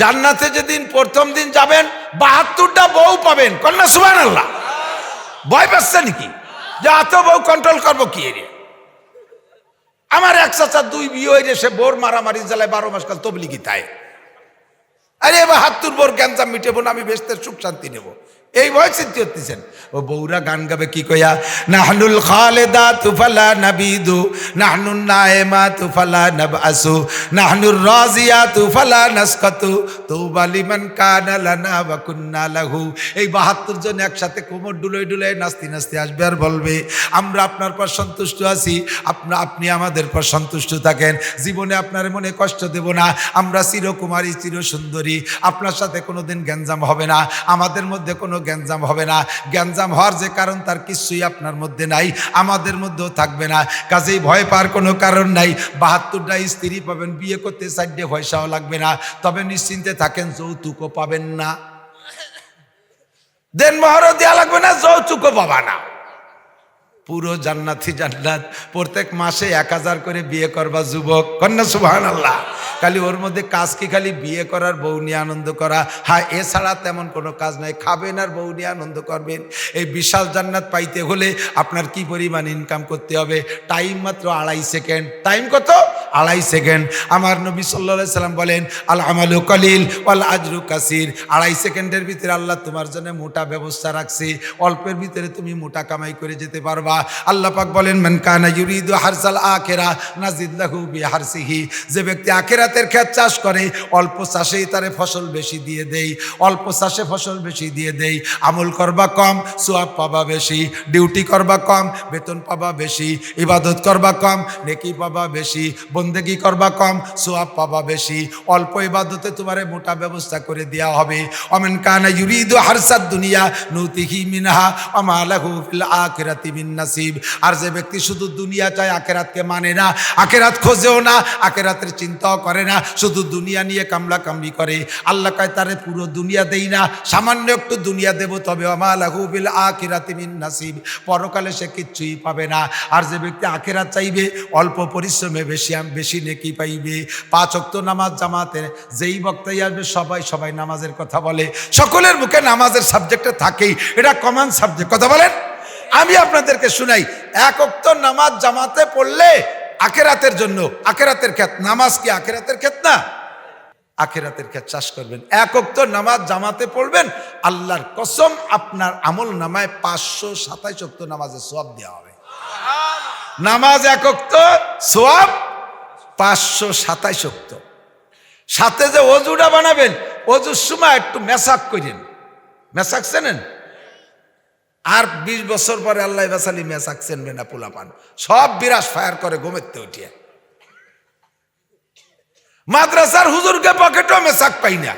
জান্নাতে যেদিন প্রথম দিন যাবেন, বাহাত্তরটা বউ পাবেন। কন্যা সুবান আল্লাহ ভয় পাচ্ছে নাকি? যে এত বউ কন্ট্রোল করব কি এর? আমার এক চাচা দুই বিয়ে হয়ে সে বোর মারামারি জ্বালায় বারো মাস কাল তবলিগি তাই। আরে এবার বোর গ্যাঞ্জাম মিটেবো না, আমি বেশতে সুখ শান্তি নেব। এই চিন্তা করতেছেন ও বউরা গান গাবে কি কয়া নাহনুল খালেদা তুফালা নাবিদু, নাহনুন নায়েমা তুফালা নাবাসু নাহনুর রাজিয়া তুফালা নাসকাতু, তৌবা লিমান কানা লানা কুন্না লাহু। এই 72 জন একসাথে কোমর ডুলোয় ডুলোয় নাস্তি নাস্তি আসবে আর বলবে, আমরা আপনার পর সন্তুষ্ট আছি, আপনা আপনি আমাদের পর সন্তুষ্ট থাকেন। জীবনে আপনার মনে কষ্ট দেব না, আমরা চিরকুমারী, চিরসুন্দরী। আপনার সাথে কোনোদিন গ্যাঞ্জাম হবে না। আমাদের মধ্যে কোনো গ্যাঞ্জাম হবে না। গ্যাঞ্জাম হওয়ার যে কারণ, তার কিছুই আপনার মধ্যে নাই, আমাদের মধ্যেও থাকবে না। কাজেই ভয় পাওয়ার কোনো কারণ নাই। বাহাত্তরটা স্ত্রী পাবেন, বিয়ে করতে চারটে পয়সাও লাগবে না। তবে নিশ্চিন্তে থাকেন, যৌতুকও পাবেন না। দেন মহরও দেওয়া লাগবে না, যৌতুকও পাবা না। পুরো জান্নাতি জান্নাত। প্রত্যেক মাসে এক হাজার করে বিয়ে করবা যুবক। কন্যা সুবাহান আল্লাহ খালি ওর মধ্যে কাজ কি? খালি বিয়ে করার বউ নিয়ে আনন্দ করা। হ্যাঁ এছাড়া তেমন কোনো কাজ নাই। খাবেন আর বউ নিয়ে আনন্দ করবেন। এই বিশাল জান্নাত পাইতে হলে আপনার কি পরিমাণ ইনকাম করতে হবে? টাইম মাত্র আড়াই সেকেন্ড টাইম কত? আড়াই সেকেন্ড। আমার নবী সাল্লা সাল্লাম বলেন, আল আমালু কলিল, ওয়াল আজরু কাসির। আড়াই সেকেন্ডের ভিতরে আল্লাহ তোমার জন্য মোটা ব্যবস্থা রাখছে। অল্পের ভিতরে তুমি মোটা কামাই করে যেতে পারবা। আল্লাহ পাক বলেন, মান কানা হারসাল আখেরা, নাজিদ লাহু বিহারসিহি। যে ব্যক্তি আখেরাতের ক্ষেত চাষ করে, অল্প চাষেই তারে ফসল বেশি দিয়ে দেই। অল্প চাষে ফসল বেশি দিয়ে দেই। আমল করবা কম, সোয়াব পাবা বেশি। ডিউটি করবা কম, বেতন পাবা বেশি। ইবাদত করবা কম, নেকি পাবা বেশি। বন্দেগি করবা কম, সোয়াব পাবা বেশি। অল্প ইবাদতে তোমারে মোটা ব্যবস্থা করে দেওয়া হবে। অমেন কানা ইউরিদু হারসাদ দুনিয়া, নৌতিহি মিনহা অমালাহু ফিল আখিরাতি মিন নাসিব। আর যে ব্যক্তি শুধু দুনিয়া চায়, আখেরাতকে মানে না। আখেরাত খোঁজেও না, আখেরাতের চিন্তাও করে না। শুধু দুনিয়া নিয়ে কামলা কামলি করে। আল্লাহ কয়, তারে পুরো দুনিয়া দেই না। সামান্য একটু দুনিয়া দেব তবে অমালাহু বিল আখিরাতি মিন নাসিব। পরকালে সে কিচ্ছুই পাবে না। আর যে ব্যক্তি আখেরাত চাইবে, অল্প পরিশ্রমে বেশি বেশি নেকি পাইবে। পাঁচ অক্ত নামাজ জামাতে যেই বক্তাই আসবে, সবাই সবাই নামাজের কথা বলে। সকলের মুখে নামাজের সাবজেক্টটা থাকেই। এটা কমন সাবজেক্ট কথা বলেন? আমি আপনাদেরকে শুনাই, এক অক্ত নামাজ জামাতে পড়লে আখেরাতের জন্য, আখেরাতের ক্ষেত, নামাজ কি আখেরাতের ক্ষেত না? আখেরাতের ক্ষেত চাষ করবেন। এক অক্ত নামাজ জামাতে পড়বেন, আল্লাহর কসম আপনার আমল নামায় পাঁচশো সাতাইশ অক্ত নামাজের সব দেওয়া হবে। নামাজ এক অক্ত সোয়াব পাঁচশো সাতাইশ অক্ত সাথে যে অজুটা বানাবেন, অজুর সময় একটু মেসাক করেন। মেসাক চেনেন? আর বিশ বছর পরে আল্লাহ বাসালি মেসাক চেনবে না পোলাপান। সব বিরাস ফায়ার করে গোমেরতে উঠিয়ে। মাদ্রাসার হুজুরকে পকেটও মেসাক পাই না।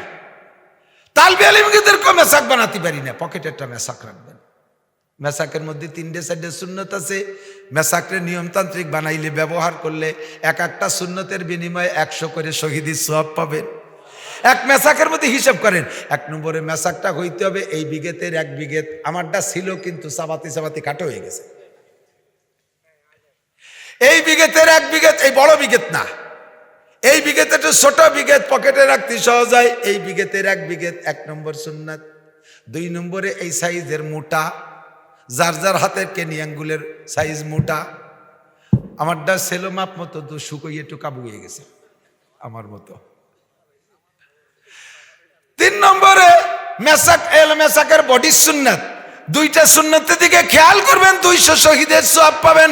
তালবি আলিমগীদেরকেও মেসাক বানাতে পারি না। পকেটে একটা মেসাক রাখবেন। মেসাকের মধ্যে তিনটে চারটে সুন্নত আছে। মেসাকরে নিয়মতান্ত্রিক বানাইলে, ব্যবহার করলে এক একটা সুন্নতের বিনিময়ে একশো করে শহীদি সব পাবেন। এক মেসাকের মধ্যে হিসাব করেন, এক নম্বরে মেসাকটা হইতে হবে এই বিঘেতের এক বিঘেত, আমারটা ছিল কিন্তু চাবাতি চাবাতি কাটো হয়ে গেছে। এই বিঘেতের এক বিঘেত, এই বড় বিঘেত না। এই বিঘেতে একটু ছোট বিঘেত, পকেটে রাখতে সহজ হয়। এই বিঘেতের এক বিঘেত, এক নম্বর সুন্নাত। দুই নম্বরে এই সাইজের মোটা যার যার হাতের কেনি আঙ্গুলের সাইজ মোটা, আমারটা সেলো মাপ মতো তো শুকোই একটু কাবু হয়ে গেছে, আমার মতো। তিন নম্বরে, মেসাক, এল মেসাকের বডি সুন্নাত। দুইটা সুন্নতের দিকে খেয়াল করবেন, দুইশো শহীদের সব পাবেন।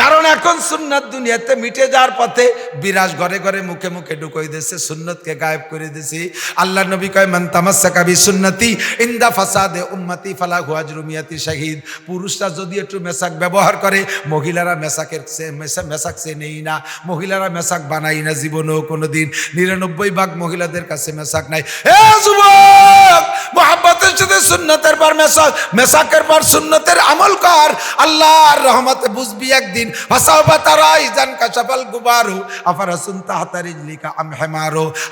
কারণ এখন সুন্নত দুনিয়াতে মিটে যাওয়ার পথে বিরাজ ঘরে ঘরে মুখে মুখে ঢুকই দিয়েছে সুন্নতকে গায়েব করে দিয়েছি আল্লাহ নবী কয়, মান তামাসসাকা বি সুন্নতি ইন্দা ফাসাদে উম্মতি ফালা হুয়াজ রুমিয়াতি শাহিদ। পুরুষরা যদি একটু মেসাক ব্যবহার করে, মহিলারা মেসাকের মেসাক সে নেই না। মহিলারা মেসাক বানাই না জীবনেও কোনোদিন। নিরানব্বই ভাগ মহিলাদের কাছে মেসাক নাই। এ যুবক, মোহাব্বতের সাথে সুন্নতের পর মেসাক মেসাকের পর সুন্নতের আমল কর। আল্লাহর রহমতে বুঝবি একদিন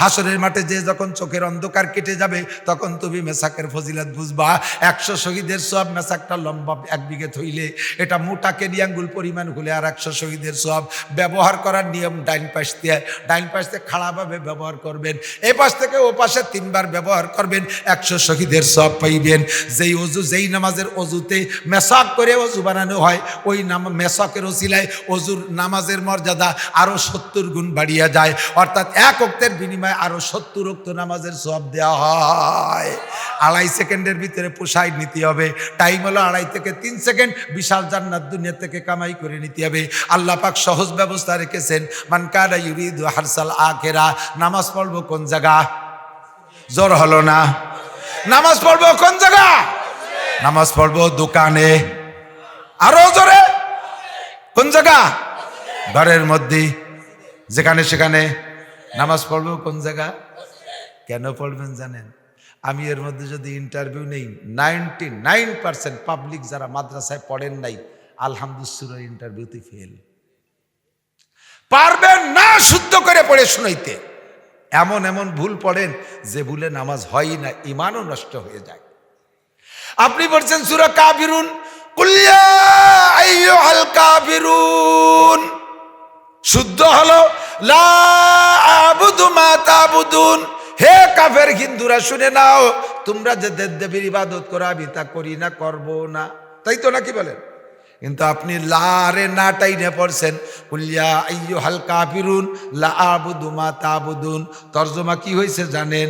হাসরের মাঠে যে যখন চোখের অন্ধকার কেটে যাবে, তখন তুমি মেসাকের ফজিলত বুঝবা। একশো শহীদের সব মেসাকটা লম্বা এক বিঘে থইলে। এটা মোটা কেনি আঙ্গুল পরিমাণ হলে আর একশো শহীদের সব ব্যবহার করার নিয়ম ডাইন পাশ দিয়ে, ডাইন পাশ থেকে খাড়াভাবে ব্যবহার করবেন। এ পাশ থেকে ও পাশে তিনবার ব্যবহার করবেন, একশো শহীদের সব পাইবেন। যেই অজু, যেই নামাজের অজুতে মেসাক করে অজু বানানো হয়, ওই নাম মেসাকের ওসিলায় অজুর নামাজের মর্যাদা আরও সত্তর গুণ বাড়িয়ে যায়। অর্থাৎ এক অক্তের বিনিময়ে আরও সত্তর অক্ত নামাজের সব দেওয়া হয়। আড়াই সেকেন্ডের ভিতরে পোষাই নিতে হবে। টাইম হলো আড়াই থেকে তিন সেকেন্ড। বিশাল জান্নাত দুনিয়া থেকে কামাই করে নিতে হবে। আল্লাহ পাক সহজ ব্যবস্থা রেখেছেন। মানকারা ইউরিদ হারসাল আখেরা। নামাজ পড়ব কোন জায়গা? জ্বর হলো না। নামাজ পড়ব কোন জায়গা? নামাজ পড়ব দোকানে। আরও জোরে। কোন জায়গা? ঘরের মধ্যে। যেখানে সেখানে নামাজ পড়ব কোন জায়গা? কেন পড়বেন জানেন? আমি এর মধ্যে যদি ইন্টারভিউ নেই নাইনটি নাইন পার্সেন্ট পাবলিক যারা মাদ্রাসায় পড়েন নাই আলহামদুসুর ইন্টারভিউতে ফেল পারবেন না শুদ্ধ করে পড়ে শুনাইতে। এমন এমন ভুল পড়েন যে ভুলে নামাজ হয় না, ইমানও নষ্ট হয়ে যায়। আপনি বলছেন, সুরা কাবিরুন কুল্লা আইয়ুহাল কাবিরুন শুদ্ধ হলো, লা আবুদু মা তাবুদুন। হে কাফের হিন্দুরা, শুনে নাও, তোমরা যে দেব দেবীর ইবাদত করো, আমি তা করি না, করব না। তাই তো নাকি বলেন? কিন্তু আপনি লারে না টাইনে পড়ছেন কুলিয়া আইয়ু হালকা ফিরুন লা আবুদু মা তাবুদুন। তর্জমা কি হয়েছে জানেন?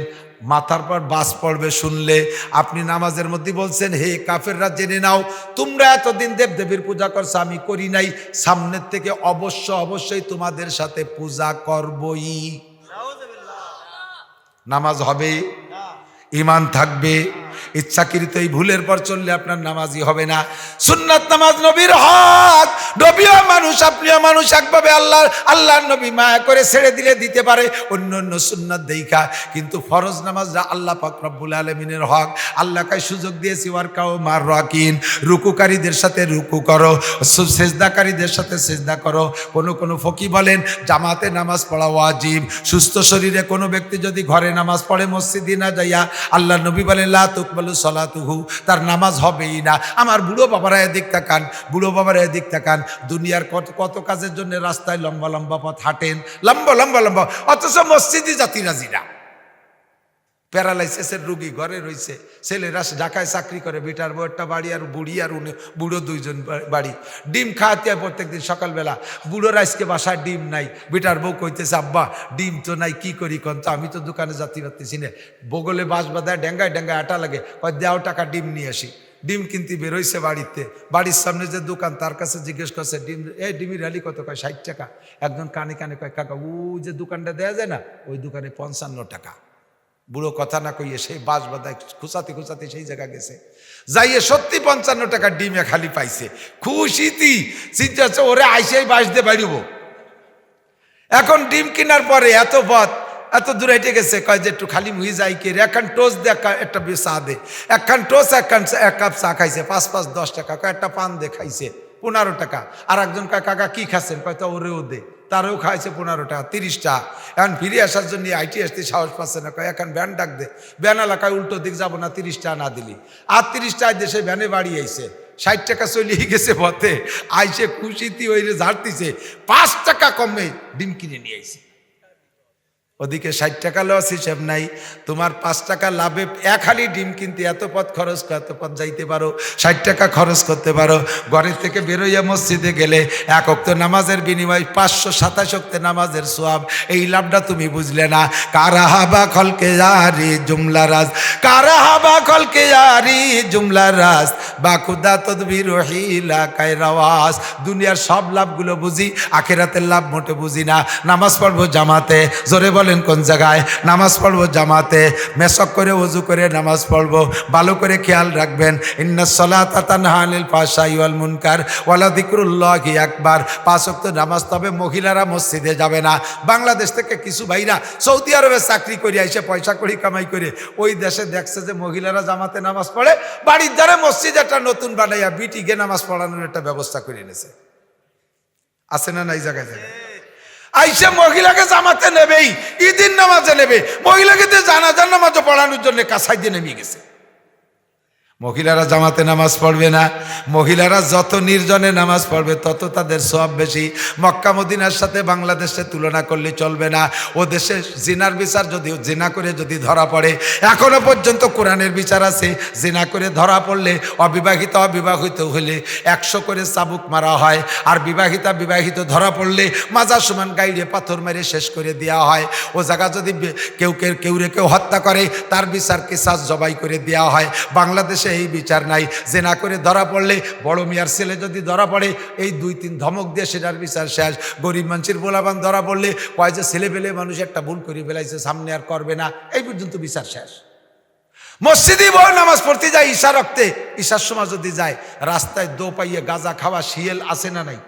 মাথার পর বাস পড়বে শুনলে। আপনি নামাজের মধ্যে বলছেন হে কাফেররা জেনে নাও তোমরা এতদিন দেবদেবীর পূজা করছ আমি করি নাই। সামনের থেকে অবশ্য অবশ্যই তোমাদের সাথে পূজা করবই। নামাজ হবে ইমান থাকবে। ইচ্ছাকৃত এই ভুলের পর চললে আপনার নামাজই হবে না। সুন্নাত নামাজ নবীর হক। নবীও মানুষ, আপনিও মানুষ, একভাবে আল্লাহ আল্লাহর নবী মায়া করে ছেড়ে দিলে দিতে পারে অন্য অন্য সুন্নাত দেইখা। কিন্তু ফরজ নামাজরা আল্লাহ পাক রব্বুল আলমিনের হক। আল্লাহকে সুযোগ দিয়েছি ওয়ার্কাও মার রাকিন। রুকুকারীদের সাথে রুকু করো সেজদাকারীদের সাথে সেজদা করো। কোনো কোনো ফকি বলেন, জামাতে নামাজ পড়া ওয়াজিব। সুস্থ শরীরে কোনো ব্যক্তি যদি ঘরে নামাজ পড়ে, মসজিদে না যাইয়া আল্লাহ নবী বলেন, লা তুকবালু সলাতুহু, তার নামাজ হবেই না। আমার বুড়ো বাবারা এদিক তাকান, বুড়ো বাবারা এদিক তাকান। দুনিয়ার কত কত কাজের জন্য রাস্তায় লম্বা লম্বা পথ হাঁটেন, লম্বা লম্বা লম্বা, অথচ মসজিদই জাতি রাজিরা প্যারালাইসিসের রুগী ঘরে রয়েছে। ছেলেরা ঢাকায় চাকরি করে, বেটার একটা বাড়ি আর বুড়ি আর উনি, বুড়ো দুইজন বাড়ি। ডিম খাওয়াতে হয় প্রত্যেক দিন সকালবেলা। বুড়োর আজকে বাসায় ডিম নাই। বেটার বউ কইতেছে, আব্বা, ডিম তো নাই, কি করি কন তো? আমি তো দোকানে যাতে পারতেছি না। বগলে বাঁশ বাঁধায় ডেঙ্গায় ডেঙ্গায় আটা লাগে। কয়, দেও টাকা, ডিম নিয়ে আসি। ডিম কিনতে বেরোইছে বাড়িতে। বাড়ির সামনে যে দোকান, তার কাছে জিজ্ঞেস করছে, ডিম, এ, ডিমের র্যালি কত? কয়, ষাট টাকা। একজন কানে কানে কয়, কাকা ও যে দোকানটা দেওয়া যায় না, ওই দোকানে পঞ্চান্ন টাকা। বুড়ো কথা না কইয়ে সেই বাস বাদায় খুচাতে খুচাতে সেই জায়গা গেছে। যাইয়ে সত্যি পঞ্চান্ন টাকা ডিমে খালি পাইছে। খুশিতি চিন্তা ওরে আইসেই বাস দিয়ে বাড়িব। এখন ডিম কেনার পরে এত পথ এত দূরে হেঁটে গেছে, কয় যে একটু খালি মুহি যাই কে একখান টোস দে একটা- চা দে। একখান টোস একখান এক কাপ চা খাইছে, পাঁচ পাঁচ দশ টাকা, কয় একটা পান দে খাইছে, পনেরো টাকা। আর একজন কয়, কাকা কি খাচ্ছেন? কয়, তো ওরেও দে। তারও খাইছে পনেরোটা, তিরিশটা। এখন ফিরে আসার জন্য আইটি আসতে সাহস পাচ্ছে না। কয়, এখন ব্যান ডাক দে। ব্যান এলাকায় উল্টো দিক যাব না, তিরিশটা না দিলি। আর তিরিশটায় দেশে ব্যানে বাড়ি আইছে। ষাট টাকা চলিয়ে গেছে পথে। আইসে খুশিতে ওই ঝাড়তিছে। পাঁচ টাকা কমে ডিম কিনে নিয়ে আইছে। ওদিকে ষাট টাকা লস হিসেব নাই। তোমার পাঁচ টাকা লাভে এক হালি ডিম কিনতে এত পথ খরচ এত পথ যাইতে পারো, ষাট টাকা খরচ করতে পারো। ঘরের থেকে বেরোইয়া মসজিদে গেলে এক অক্ত নামাজের বিনিময় পাঁচশো সাতাশ অক্তে নামাজের সোয়াব। এই লাভটা তুমি বুঝলে না। কারা হাবা খলকে জারি জুমলা রাজ? কারা হাবা খলকে জারি জুমলা রাজ? বা খুদা তদবির হিলা কায়রাওয়াজ দুনিয়ার সব লাভগুলো বুঝি, আখেরাতের লাভ মোটে বুঝি না। নামাজ পড়ব জামাতে, জোরে বলেন বলেন কোন জায়গায়? নামাজ পড়ব জামাতে মেশক করে উজু করে নামাজ পড়ব, ভালো করে খেয়াল রাখবেন। ইন্না সলাত তানহানিল মুনকার, ওয়ালা দিকরুল্লাহ একবার পাঁচ ওয়াক্ত নামাজ তবে মহিলারা মসজিদে যাবে না। বাংলাদেশ থেকে কিছু ভাইরা সৌদি আরবে চাকরি করে এসে পয়সা করি কামাই করে ওই দেশে দেখছে যে মহিলারা জামাতে নামাজ পড়ে, বাড়ির দ্বারা মসজিদ একটা নতুন বানাইয়া বিটি বিটিকে নামাজ পড়ানোর একটা ব্যবস্থা করে এনেছে। আছে না না এই জায়গায় জায়গায়? আইসে মহিলাকে জামাতে নেবেই ঈদিন নামাজে নেবে। মহিলাকে তো জানাজার নামাজও পড়ানোর জন্য কাছাই দিয়ে নেমে গেছে। মহিলারা জামাতে নামাজ পড়বে না, মহিলারা যত নির্জনে নামাজ পড়বে তত তাদের সব বেশি। মক্কা, মদিনার সাথে বাংলাদেশে তুলনা করলে চলবে না। ও দেশে জিনার বিচার যদি, জিনা করে যদি ধরা পড়ে এখনও পর্যন্ত কোরআনের বিচার আছে। জিনা করে ধরা পড়লে, অবিবাহিত অবিবাহিত হলে একশো করে চাবুক মারা হয়। আর বিবাহিতা, বিবাহিত ধরা পড়লে মাজা সমান গাইড়ে পাথর মেরে শেষ করে দেওয়া হয়। ও জায়গা যদি কেউ কেউ কেউ হত্যা করে, তার বিচার কিসাস জবাই করে দেওয়া হয়। বাংলাদেশে এই বিচার নাই। যে না করে ধরা পড়লে বড় মিয়ার ছেলে যদি ধরা পড়ে, এই দুই তিন ধমক দিয়ে সেটার বিচার শেষ। গরিব মানুষের বোলাবান ধরা পড়লে কয় যে ছেলে পেলে মানুষ একটা ভুল করে ফেলাইছে, সামনে আর করবে না। এই পর্যন্ত বিচার শেষ। মসজিদে বউ নামাজ পড়তে যায় ঈশা রক্তে। ঈশার সময় যদি যায়, রাস্তায় দো পাইয়ে গাঁজা খাওয়া শিয়েল আছে না নাই?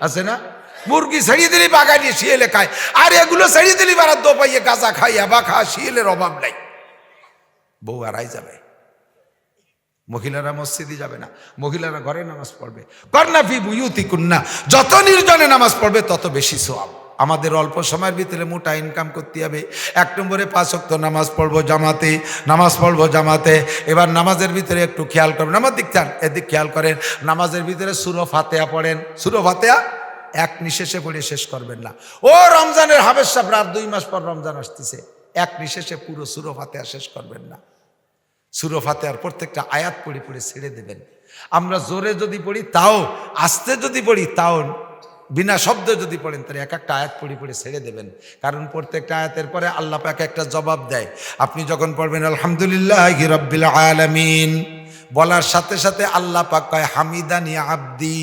আছে না? মুরগি ছেড়িয়ে দিলি বাগানি শিয়েলে খায়। আর এগুলো ছেড়িয়ে দিলি বারা দো পাইয়ে গাঁজা খাই বা খা শিয়েলের অভাব নাই। বউ আড়াই যাবে। মহিলারা মসজিদে যাবে না, মহিলারা ঘরে নামাজ পড়বে। কর্ণা ফি বুয়ুতি কুন্না যত নির্জনে নামাজ পড়বে, তত বেশি সোয়াব আমাদের অল্প সময়ের ভিতরে মোটা ইনকাম করতে হবে। এক নম্বরে পাঁচ অক্ত নামাজ পড়ব জামাতে, নামাজ পড়ব জামাতে। এবার নামাজের ভিতরে একটু খেয়াল করবেন। আমার দিক চান এদিক খেয়াল করেন, নামাজের ভিতরে সুরো ফাতেয়া পড়েন। সুরো ফাতেয়া এক নিশেষে পড়ে শেষ করবেন না। ও রমজানের হাবের সাহেব রাত দুই মাস পর রমজান আসতেছে। এক নিশেষে পুরো সুরো ফাতেয়া শেষ করবেন না। সুরো আর প্রত্যেকটা আয়াত পড়ে পড়ে ছেড়ে দেবেন। আমরা জোরে যদি পড়ি, তাও, আস্তে যদি পড়ি, তাও বিনা শব্দ যদি পড়েন, তাহলে এক একটা আয়াত পড়ে পড়ে ছেড়ে দেবেন। কারণ প্রত্যেকটা আয়াতের পরে আল্লাহ পাক একটা জবাব দেয়। আপনি যখন পড়বেন, আলহামদুলিল্লাহ রব্বিল আলামিন বলার সাথে সাথে আল্লাহ পাক কয়, হামিদানি আব্দি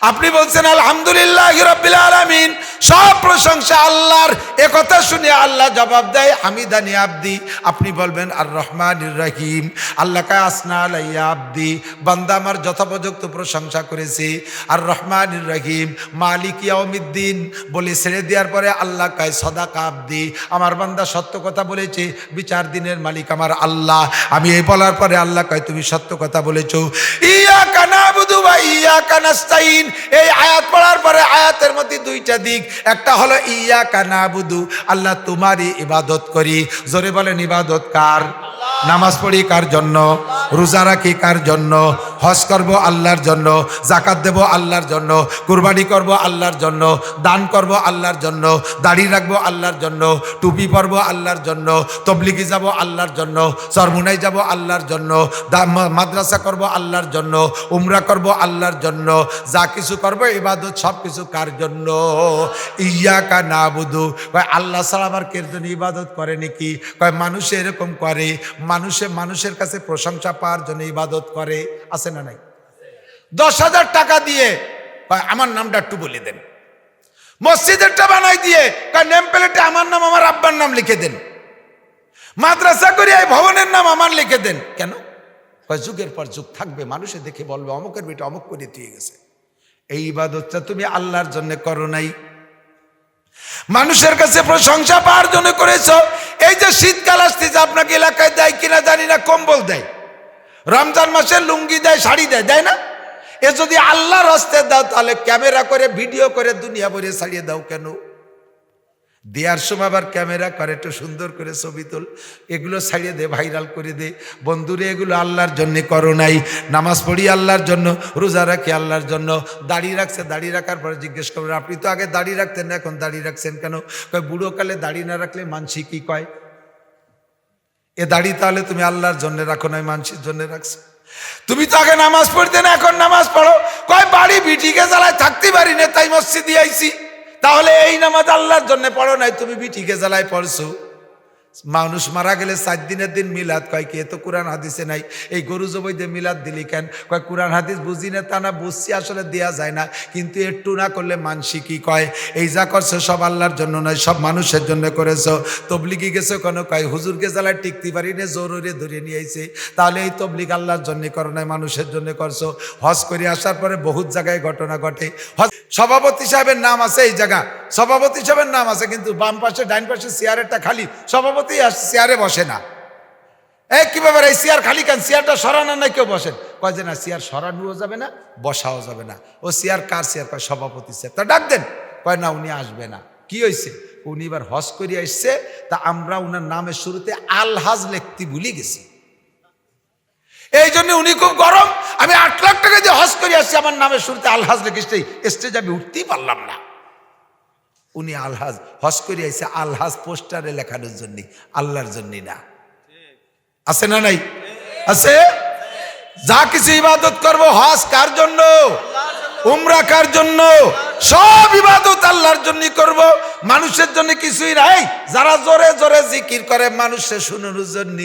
আপনি বলছেন, আলহামদুলিল্লাহ রব্বিল আলামিন সব প্রশংসা আল্লাহর। একথা শুনে আল্লাহ জবাব দেয় হামিদানি আব্দি। আপনি বলবেন আর রহমান রহিম আল্লাহকে আসনা আলাইয়া আব্দি। বান্দা আমার যথোপযুক্ত প্রশংসা করেছে আর রহমান রহিম। মালিক ইয়াউমিদ্দিন বলে ছেড়ে দেওয়ার পরে আল্লাহ কায়, সদাকা আব্দি। আমার বান্দা সত্য কথা বলেছে, বিচার দিনের মালিক আমার আল্লাহ। আমি এই বলার পরে আল্লাহ কয়, তুমি সত্য কথা বলেছ। ইয়া কানা বুধু বা ইয়া কানাস্তাইন এই আয়াত পড়ার পরে আয়াতের মধ্যে দুইটা দিক। একটা হলো ইয়া কানা বুধু আল্লাহ তোমারই ইবাদত করি। জোরে বলেন, ইবাদত কার? নামাজ পড়ি কার জন্য? রোজা রাখি কার জন্য? হজ করব আল্লাহর জন্য জাকাত দেব আল্লাহর জন্য কুরবানি করব আল্লাহর জন্য দান করব আল্লাহর জন্য দাড়ি রাখব আল্লাহর জন্য টুপি পরবো আল্লাহর জন্য তবলিগি যাব আল্লাহর জন্য সরমুনাই যাব আল্লাহর জন্য মাদ্রাসা করব আল্লাহর জন্য উমরা করব আল্লাহর জন্য যা কিছু করব ইবাদত সব কিছু কার জন্য ইয়া কা না বুধু কয় আল্লাহ ছাড়া আবার কের জন্য ইবাদত করে নাকি কয় মানুষ এরকম করে মানুষে মানুষের কাছে প্রশংসা পাওয়ার জন্য ইবাদত করে আছে না নাই? দশ হাজার টাকা দিয়ে আমার নামটা একটু বলে দেন। মসজিদেরটা বানাই দিয়ে নেম প্লেটে আমার নাম, আমার আব্বার নাম লিখে দেন। মাদ্রাসা করে এই ভবনের নাম আমার লিখে দেন। কেন? যুগের পর যুগ থাকবে, মানুষে দেখে বলবে, অমুকের বেটা অমুক করে দিয়ে গেছে। এই ইবাদতটা তুমি আল্লাহর জন্য করো নাই। মানুষের কাছে প্রশংসা পাওয়ার জন্য করেছ। এই যে শীতকাল আসতেছে, আপনাকে এলাকায় দেয় কিনা জানি না, কম্বল দেয়। রমজান মাসে লুঙ্গি দেয়, শাড়ি দেয় দেয় না? এ যদি আল্লাহর হস্তে দাও, তাহলে ক্যামেরা করে, ভিডিও করে, দুনিয়া ভরে ছাড়িয়ে দাও কেন? দেওয়ার সময় আবার ক্যামেরা করে, একটু সুন্দর করে ছবি তোল। এগুলো ছাড়িয়ে দে, ভাইরাল করে দে। বন্ধুরে, এগুলো আল্লাহর জন্য করো নাই। নামাজ পড়ি আল্লাহর জন্য, রোজা রাখি আল্লাহর জন্য। দাড়ি রাখছে, দাড়ি রাখার পরে জিজ্ঞেস করবেন আপনি তো আগে দাড়ি রাখতেন না, এখন দাড়ি রাখছেন কেন? কয় বুড়োকালে দাড়ি না রাখলে মানসি কি কয়? এ দাড়ি তাহলে তুমি আল্লাহর জন্য রাখো, নয় মানুষের জন্য রাখছো। তুমি তো আগে নামাজ পড়তে না, এখন নামাজ পড়ো। কয়, বাড়ি বিটিকে জ্বালায় থাকতে পারি না, তাই মসজিদ দিয়েছি তাহলে এই নামাজ আল্লাহর জন্য পড়ো নাই তুমি বিটিকে জ্বালায় পড়ছো। মানুষ মারা গেলে চার দিনের দিন মিলাদ কয়, কি তো কোরআন হাদিসে নাই? এই গরু জবৈদে মিলাদ দিলি কেন? কয়, কোরআন হাদিস বুঝি না তা না, বুঝছি, আসলে দেয়া যায় না। কিন্তু একটু না করলে মানসি কি কয়। এই যা করছ সব আল্লাহর জন্য নয়, সব মানুষের জন্য করেছ। তবলিগি গেছো কেন? কয়, হুজুরকে জ্বালায় টিকতে পারি না জোরে ধরে নিয়ে আইছে। তাহলে এই তবলিগ আল্লাহর জন্য করো নাই, মানুষের জন্য করছ। হজ করে আসার পরে বহুত জায়গায় ঘটনা ঘটে। হজ, সভাপতি সাহেবের নাম আছে এই জায়গা। সভাপতি সাহেবের নাম আছে, কিন্তু বাম পাশে ডাইন পাশে, চেয়ারেরটা খালি। সভাপতি আর চেয়ারে বসে না। এই কি ব্যাপার, এই চেয়ার খালি কেন? চেয়ারটা সরানো নাই কেউ বসেন। কয় যে না, চেয়ার সরানোও যাবে না, বসাও যাবে না। ও চেয়ার কার চেয়ার? কয় সভাপতি চেয়ার। তা ডাক দেন। কয় না, উনি আসবে না। কি হয়েছে উনি এবার হজ করিয়া এসছে। তা আমরা উনার নামের শুরুতে আলহাজ লিখতে ভুলে গেছি। এই জন্য উনি খুব গরম। আমি আট লাখ টাকা দিয়ে হজ করে আসছি, আমার নামের শুরুতে আলহাজ লিখেছি স্টেজ আমি উঠতেই পারলাম না। উনি আলহাজ হজ করে আইসে আলহাজ পোস্টারে লেখানোর জন্য, আল্লাহর জন্য না। আছে না নাই? আছে? যা কিছু ইবাদত করব, হজ কার জন্য? উমরা কার জন্য? সব ইবাদত আল্লাহর জন্য করব। মানুষের জন্য কিছুই নাই। যারা জোরে জোরে জিকির করে মানুষের শুনানোর জন্য।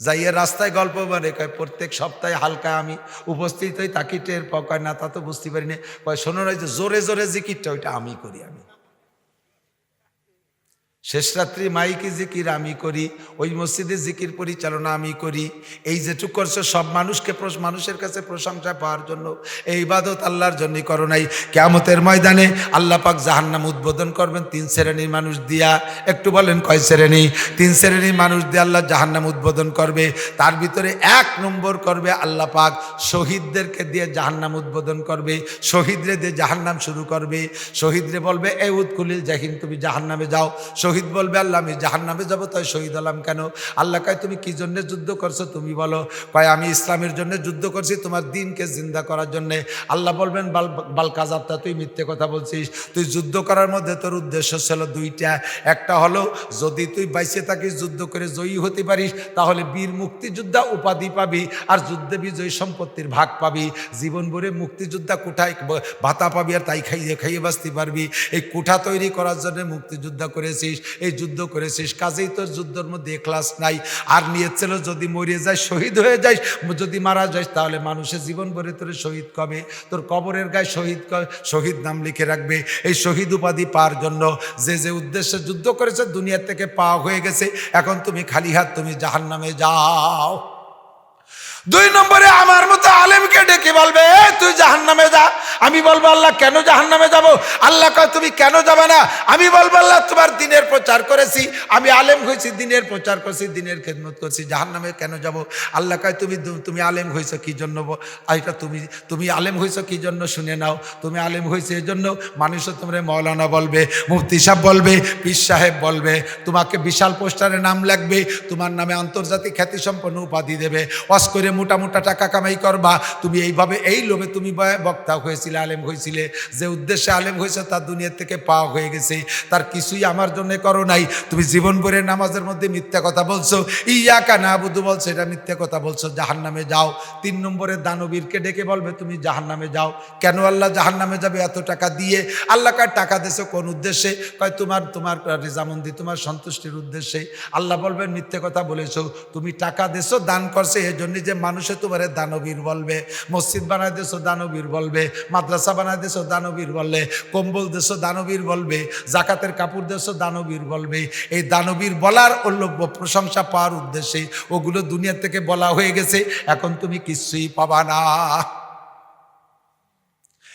যাইয়ে রাস্তায় গল্প মানে কয়, প্রত্যেক সপ্তাহে হালকা আমি উপস্থিত হই তাকে টের কয় না, তা তো বুঝতে পারি না। কয়, শোনো না যে জোরে জোরে জিকিরটা, ওইটা আমি করি আমি। শেষ রাত্রি মাইকে জিকির আমি করি, ওই মসজিদে জিকির পরিচালনা আমি করি। এই যেটুক করছ, সব মানুষকে মানুষের কাছে প্রশংসা পাওয়ার জন্য এই ইবাদত আল্লাহর জন্যই করো নাই। কেমতের ময়দানে আল্লাহ পাক জাহান্নাম উদ্বোধন করবেন তিন শ্রেণির মানুষ দিয়া। একটু বলেন কয় শ্রেণি? তিন শ্রেণির মানুষ দিয়ে আল্লাহ জাহান্নাম উদ্বোধন করবে। তার ভিতরে এক নম্বর করবে আল্লাহ পাক শহীদদেরকে দিয়ে জাহান্নাম উদ্বোধন করবে। শহীদরে দিয়ে জাহান্নাম শুরু করবে। শহীদরে বলবে, এ উৎকুলিল জাহিন তুমি জাহান্নামে যাও। শহীদ বলবে, আল্লাহ, আমি জাহান্নামে যাব, তাই শহীদ হলাম কেন? আল্লাহ কয়, তুমি কি জন্য যুদ্ধ করছ, তুমি বলো। কয়, আমি ইসলামের জন্য যুদ্ধ করছি, তোমার দিনকে জিন্দা করার জন্য। আল্লাহ বলবেন, বাল বাল কাজাবটা, তুই মিথ্যে কথা বলছিস। তুই যুদ্ধ করার মধ্যে তোর উদ্দেশ্য ছিল দুইটা। একটা হলো, যদি তুই বাইসে থাকিস, যুদ্ধ করে জয়ী হতে পারিস, তাহলে বীর মুক্তিযোদ্ধা উপাধি পাবি আর যুদ্ধে বিজয়ী সম্পত্তির ভাগ পাবি। জীবন ভরে মুক্তিযোদ্ধা কোঠায় ভাতা পাবি আর তাই খাইয়ে খাইয়ে বাঁচতে পারবি। এই কোঠা তৈরি করার জন্য মুক্তিযোদ্ধা করেছিস। এই যুদ্ধ করেছিস। কাজেই তোর যুদ্ধের মধ্যে ক্লাস নাই। আর নিয়েছিল যদি মরিয়ে যায়, শহীদ হয়ে যাস যদি মারা যাস তাহলে মানুষের জীবন ভরে তোর শহীদ কবে? তোর কবরের গায়ে শহীদ শহীদ নাম লিখে রাখবে। এই শহীদ উপাধি পাওয়ার জন্য যে যে উদ্দেশ্যে যুদ্ধ করেছে, দুনিয়ার থেকে পাওয়া হয়ে গেছে। এখন তুমি খালি হাত, তুমি জাহান নামে যাও। দুই নম্বরে আমার মতো আলেমকে ডেকে বলবে তুই জাহান নামে যা। আমি বলব, আল্লাহ, কেন জাহান নামে যাব? আল্লাহ কয়, তুমি কেন যাবে না? আমি বলব, আল্লাহ, তোমার দিনের প্রচার করেছি। আমি আলেম হয়েছি, দিনের প্রচার করছি, দিনের খেদমত করছি। জাহান নামে কেন যাব? আল্লাহ কয়, তুমি তুমি আলেম হয়েছো, কি জন্য এটা তুমি তুমি আলেম হয়েছো, কি জন্য শুনে নাও। তুমি আলেম হয়েছে এই জন্য মানুষও তোমরা মৌলানা বলবে, মুফতি সাহেব বলবে, পীর সাহেব বলবে, তোমাকে বিশাল পোস্টারে নাম লাগবে, তোমার নামে আন্তর্জাতিক খ্যাতিসম্পন্ন উপাধি দেবে। অস করে মোটা মোটা টাকা কামাই করবা। তুমি এইভাবে, এই লোভে তুমি বক্তা হয়েছিলে, আলেম হয়েছিলে। যে উদ্দেশ্যে আলেম হয়েছে, তার দুনিয়ার থেকে পাওয়া হয়ে গেছে। তার কিছুই আমার জন্য করো নাই। তুমি জীবন ভরে নামাজের মধ্যে মিথ্যা কথা বলছো। ইয়া কানা বুধু বলছো, এটা মিথ্যা কথা বলছো জাহান নামে যাও। তিন নম্বরে দানবীরকে ডেকে বলবে, তুমি জাহান নামে যাও। কেন আল্লাহ জাহান নামে যাবে এত টাকা দিয়ে? আল্লাহ কার টাকা দেশে কোন উদ্দেশ্যে? কয়, তোমার তোমার রেজামন্দি, তোমার সন্তুষ্টির উদ্দেশ্যে। আল্লাহ বলবেন মিথ্যে কথা বলেছ। তুমি টাকা দেশো দান করছে এই জন্য যে মানুষে তোমার দানবীর বলবে, মসজিদ বানায় দেশো দানবীর বলবে, মাদ্রাসা বানায় দেশো দানবীর বলবে কম্বল দেশো দানবীর বলবে, জাকাতের কাপড় দেশো দানবীর বলবে। এই দানবীর বলার অল্লভ্য প্রশংসা পাওয়ার উদ্দেশ্যে ওগুলো দুনিয়া থেকে বলা হয়ে গেছে, এখন তুমি কিছুই পাবা না।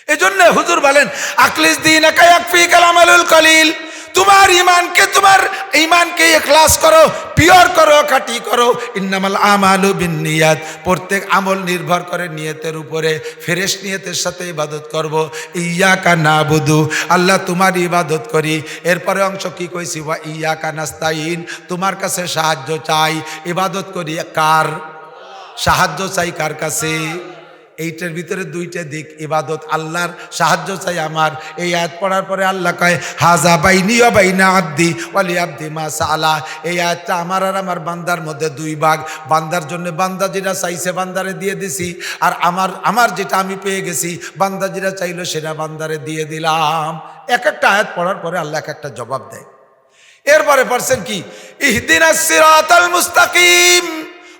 এজন্য হুজুর বলেন আকলিস দিন একাই কালামালুল কলিল। তোমার ইমানকে তোমার ইমানকে এখলাস করো, পিওর করো, খাটি করো। ইন্নামাল আমালু বিন নিয়াত প্রত্যেক আমল নির্ভর করে নিয়তের উপরে, ফেরেশ নিয়তের সাথে ইবাদত করব। ইয়া কা নাবুদু, আল্লাহ তোমার ইবাদত করি। এরপরে অংশ কি কইছি? বা ইয়া কা নাস্তাইন তোমার কাছে সাহায্য চাই। ইবাদত করি কার? সাহায্য চাই কার কাছে? এইটার ভিতরে দুইটা দিক, ইবাদত আল্লাহর সাহায্য চাই আমার। এই আয়াত পড়ার পরে আল্লাহ কয়, হাজা বাইনি বাইনা আব্দি ওয়ালি আব্দি মা সালা এই আয়াতটা আমার আর আমার বান্দার মধ্যে দুই ভাগ। বান্দার জন্য বান্দা যেটা চাইছে বান্দারে দিয়ে দিছি, আর আমার আমার যেটা আমি পেয়ে গেছি, বান্দা যেটা চাইলো সেটা বান্দারে দিয়ে দিলাম। এক একটা আয়াত পড়ার পরে আল্লাহ এক একটা জবাব দেয়। এরপরে পারছেন কি? ইহদিনা মুস্তাকিম।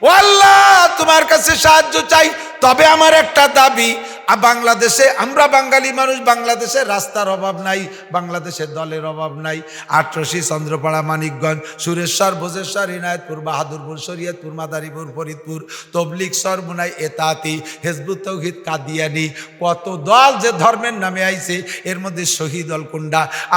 ও আল্লাহ তোমার কাছে সাহায্য চাই তবে আমার একটা দাবি আ বাংলাদেশে, আমরা বাঙালি মানুষ, বাংলাদেশে রাস্তার অভাব নাই, বাংলাদেশের দলের অভাব নাই। আটরশি চন্দ্রপাড়া, মানিকগঞ্জ, সুরেশ্বর, ভোজেশ্বর, ইনায়তপুর, বাহাদুরপুর, শরীয়তপুর, মাদারীপুর, ফরিদপুর তবলিক সরমুনাই, এতাতি, হেজবুত তৌহিদ, কাদিয়ানি, কত দল যে ধর্মের নামে আইছে, এর মধ্যে শহীদ দল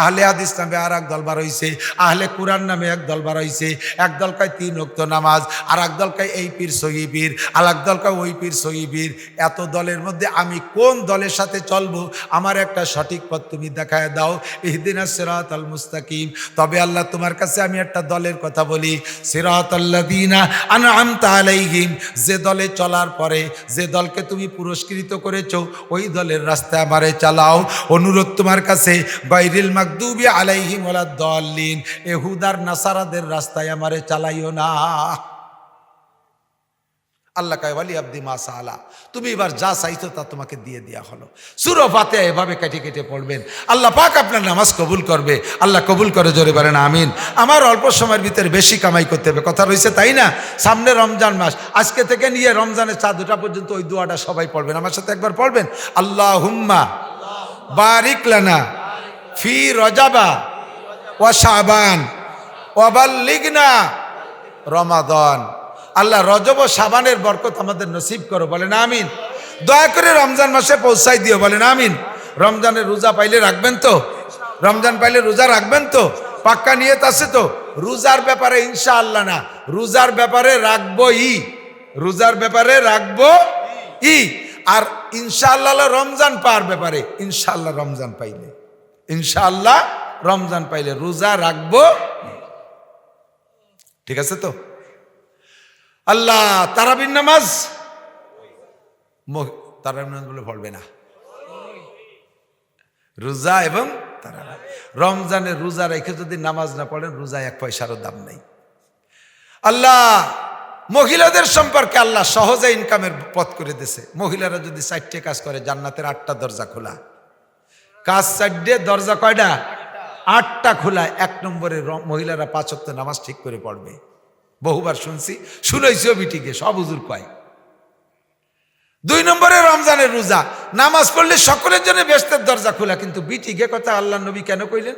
আহলে হাদিস নামে আর এক দল বার হইছে, আহলে কুরআন নামে এক দল বার হইছে, এক দল কয় তিন অক্ত নামাজ আর এক দল কয় এই পীর, সহি পীর আর এক দল কয় ওই পীর, সহি পীর। এত দলের মধ্যে আমি কোন দলের সাথে চলবো? আমার একটা সঠিক পথ তুমি দেখায় দাও। ইহদিনা সিরাত আল মুস্তাকিম। তবে আল্লাহ তোমার কাছে আমি একটা দলের কথা বলি। সিরাত আল্লাদিনা আনআমতা আলাইহিম। যে দলে চলার পরে, যে দলকে তুমি পুরস্কৃত করেছ, ওই দলের রাস্তায় আমারে চালাও। অনুরোধ তোমার কাছে, বাইরিল মাকদুবি আলাইহিম ওয়ালা দলিন এহুদার, নাসারাদের রাস্তায় আমারে চালাইও না। আল্লাহ কায়, ওয়ালি আব্দি মাসা আলা তুমি এবার যা চাইছো তা তোমাকে দিয়ে দেওয়া হলো। সুরো ফাতে এভাবে কেটে কেটে পড়বেন। আল্লাহ পাক আপনার নামাজ কবুল করবে। আল্লাহ কবুল করে জোরে পারেন আমিন। আমার অল্প সময়ের ভিতরে বেশি কামাই করতে হবে। কথা রয়েছে তাই না? সামনে রমজান মাস। আজকে থেকে নিয়ে রমজানের চা দুটা পর্যন্ত ওই দোয়াটা সবাই পড়বেন। আমার সাথে একবার পড়বেন? আল্লাহ হুম্মা বারিক লানা ফি রজাবা ওয়া শাবান ওয়াবাল্লিগনা রমাদন। আল্লাহ রজব ও সাবানের বরকত আমাদের নসিব করো, বলেন আমিন। দয়া করে রমজান মাসে পৌঁছাই দিও, বলেন আমিন। রমজানের রোজা পাইলে রাখবেন তো? রমজান পাইলে রোজা রাখবেন তো? পাক্কা নিয়ত আছে তো? রোজার ব্যাপারে ইনশা আল্লাহ না। রোজার ব্যাপারে রাখব ই রোজার ব্যাপারে রাখব ই আর ইনশাআল্লাহ রমজান পার ব্যাপারে। ইনশাআল্লাহ রমজান পাইলে। ইনশাআল্লাহ রমজান পাইলে রোজা রাখব ঠিক আছে তো? আল্লাহ তারাবিন নামাজ? তারাবিন নামাজ বলে পড়বে না। রোজা এবং তারাবি রমজানে রোজা রেখে যদি নামাজ না পড়েন রোজা এক পয়সারও দাম নেই। আল্লাহ, মহিলাদের সম্পর্কে আল্লাহ সহজে ইনকামের পথ করে দিছে মহিলারা যদি চারটে কাজ করে, জান্নাতের আটটা দরজা খোলা। কাজ চারটে, দরজা কয়টা? আটটা খোলা। এক নম্বরে মহিলারা পাঁচত্ব নামাজ ঠিক করে পড়বে। বহুবার শুনছি শুনেছিও বিটিকে, সব হুজুর কয়। দুই নম্বরে রমজানের রোজা, নামাজ পড়লে সকলের জন্য ব্যস্তের দরজা খোলা, কিন্তু বিটিকে কথা আল্লাহ নবী কেন কইলেন?